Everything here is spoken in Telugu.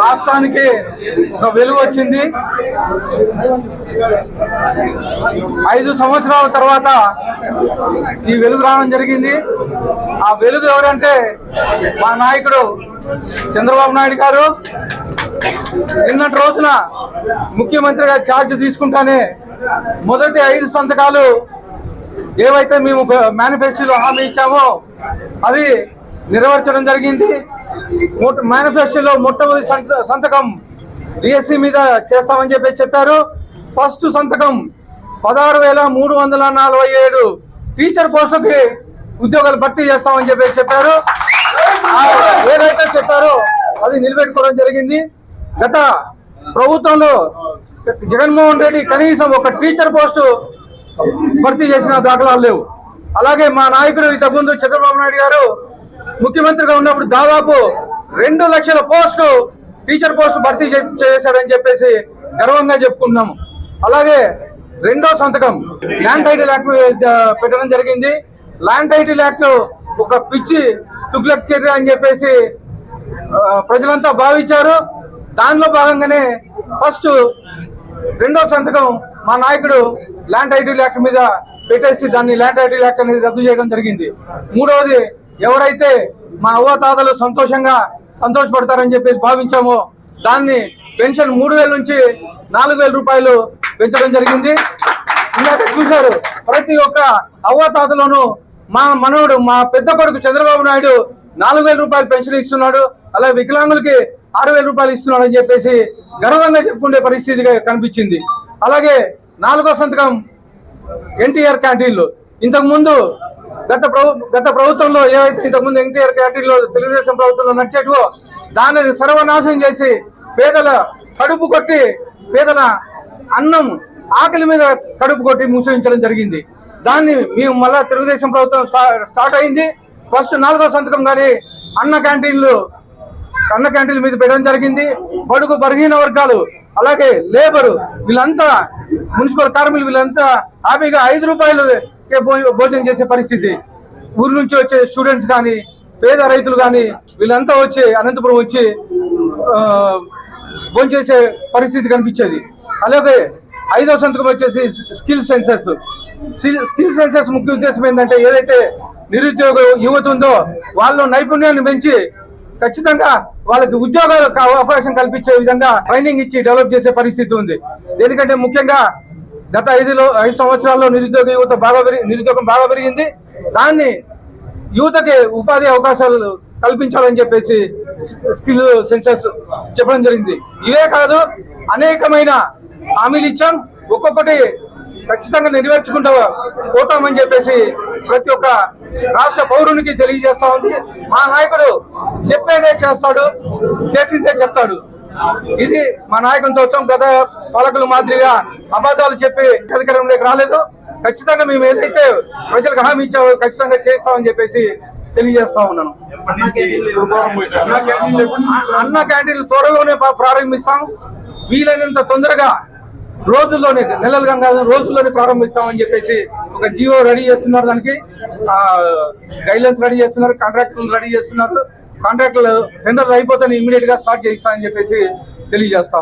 రాష్ట్రానికి ఒక వెలుగు వచ్చింది. ఐదు సంవత్సరాల తర్వాత ఈ వెలుగు రావడం జరిగింది. ఆ వెలుగు ఎవరంటే మా నాయకుడు చంద్రబాబు నాయుడు గారు. నిన్నటి రోజున ముఖ్యమంత్రిగా ఛార్జ్ తీసుకుంటానే మొదటి ఐదు సంతకాలు ఏవైతే మేము మేనిఫెస్టోలో హామీ ఇచ్చామో అవి నెరవేర్చడం జరిగింది. మేనిఫెస్టోలో మొట్టమొదటి సంత- సంతకం డిఎస్సి మీద చేస్తామని చెప్పి చెప్పారు. ఫస్ట్ సంతకం పదహారు వేల మూడు వందల నలభై ఏడు టీచర్ పోస్టులకి ఉద్యోగాలు భర్తీ చేస్తామని చెప్పి చెప్పారు. ఏదైతే చెప్పారో అది నిలబెట్టుకోవడం జరిగింది. గత ప్రభుత్వంలో జగన్మోహన్ రెడ్డి కనీసం ఒక టీచర్ పోస్టు భర్తీ చేసిన దాఖలాలు లేవు. అలాగే మా నాయకుడు ఇంతకుముందు చంద్రబాబు నాయుడు గారు ముఖ్యమంత్రిగా ఉన్నప్పుడు దాదాపు రెండు లక్షల పోస్టు టీచర్ పోస్టు భర్తీ చే- చేశాడని చెప్పేసి గర్వంగా చెప్పుకున్నాము అలాగే రెండో సంతకం ల్యాండ్ టైటిల్ యాక్ట్ పెట్టడం జరిగింది. ల్యాండ్ టైటిల్ యాక్ట్ ఒక పిచ్చి తుగ్లక్ చర్య అని చెప్పేసి ప్రజలంతా భావించారు. దానిలో భాగంగానే ఫస్ట్ రెండో సంతకం మా నాయకుడు ల్యాండ్ టైటిల్ యాక్ట్ మీద పెట్టేసి దాన్ని ల్యాండ్ టైటిల్ యాక్ట్ అనేది రద్దు చేయడం జరిగింది. మూడవది ఎవరైతే మా అవ్వతాతలు సంతోషంగా సంతోషపడతారని చెప్పేసి భావించామో దాన్ని పెన్షన్ మూడు వేల నుంచి నాలుగు వేల రూపాయలు పెంచడం జరిగింది. ఇందాక చూశారు ప్రతి ఒక్క అవ్వతాతలోను మా మనవడు మా పెద్ద కొడుకు చంద్రబాబు నాయుడు నాలుగు వేల రూపాయలు పెన్షన్ ఇస్తున్నాడు అలాగే వికలాంగులకి ఆరు వేల రూపాయలు ఇస్తున్నాడు అని చెప్పేసి గర్వంగా చెప్పుకునే పరిస్థితిగా కనిపించింది. అలాగే నాలుగో సంతకం ఎన్టీఆర్ క్యాంటీన్లు. ఇంతకు ముందు గత ప్రభు గత ప్రభుత్వంలో ఏవైతే ఇంతకు ముందు ఎన్టీఆర్ క్యాటరీలో తెలుగుదేశం ప్రభుత్వంలో నడిచేటివో దానిని సర్వనాశనం చేసి పేదల కడుపు కొట్టి పేదల అన్నం ఆకలి మీద కడుపు కొట్టి మూసేయించడం జరిగింది. దాన్ని మేము మళ్ళా తెలుగుదేశం ప్రభుత్వం స్టా- స్టార్ట్ అయింది. ఫస్ట్ నాలుగో సంతకం కానీ అన్న క్యాంటీన్లు అన్న క్యాంటీన్ల మీద పెట్టడం జరిగింది. బడుగు బలహీన వర్గాలు అలాగే లేబరు వీళ్ళంతా మున్సిపల్ కార్మికులు వీళ్ళంతా హామీగా ఐదు రూపాయలు భోజనం చేసే పరిస్థితి. ఊరి నుంచి వచ్చే స్టూడెంట్స్ కానీ పేద రైతులు కానీ వీళ్ళంతా వచ్చి అనంతపురం వచ్చి భోంచేసే భోజనం చేసే పరిస్థితి కనిపించేది. అలాగే ఐదో సంతకం వచ్చేసి స్కిల్ సెన్సెస్ స్కిల్ సెన్సెస్ ముఖ్య ఉద్దేశం ఏంటంటే ఏదైతే నిరుద్యోగ యువత ఉందో వాళ్ళ నైపుణ్యాన్ని పెంచి ఖచ్చితంగా వాళ్ళకి ఉద్యోగాలు అవకాశం కల్పించే విధంగా ట్రైనింగ్ ఇచ్చి డెవలప్ చేసే పరిస్థితి ఉంది. దేనికంటే ముఖ్యంగా గత ఐదులో ఐదు సంవత్సరాల్లో నిరుద్యోగ యువత బాగా పెరిగి నిరుద్యోగం బాగా పెరిగింది. దాన్ని యువతకి ఉపాధి అవకాశాలు కల్పించాలని చెప్పేసి స్కిల్ సెన్సెస్ చెప్పడం జరిగింది. ఇవే కాదు అనేకమైన హామీలు ఇచ్చాం. ఒక్కొక్కటి ఖచ్చితంగా నెరవేర్చుకుంటూ పోతామని చెప్పేసి ప్రతి ఒక్క రాష్ట్ర పౌరునికి తెలియజేస్తా ఉంది. మా నాయకుడు చెప్పేదే చేస్తాడు చేసిందే చెప్తాడు. ఇది మా నాయకునితో గత పాలకుల మాదిరిగా అబద్ధాలు చెప్పి అధికారంలోకి రాలేదు. ఖచ్చితంగా మేము ఏదైతే ప్రజలకు హామీ ఇచ్చామో ఖచ్చితంగా చేస్తామని చెప్పేసి తెలియజేస్తా ఉన్నాను. అన్న క్యాంటీన్లు త్వరలోనే ప్రారంభిస్తాము. ప్రారంభిస్తాం వీలైనంత తొందరగా రోజుల్లోనే నెలలు కాదు రోజుల్లోనే ప్రారంభిస్తామని చెప్పేసి ఒక జియో రెడీ చేస్తున్నారు దానికి. గైడ్లైన్స్ రెడీ చేస్తున్నారు కాంట్రాక్టులు రెడీ చేస్తున్నారు. కాంట్రాక్టులు టెండర్లు అయిపోతే ఇమీడియట్గా స్టార్ట్ చేయిస్తామని చెప్పేసి తెలియజేస్తా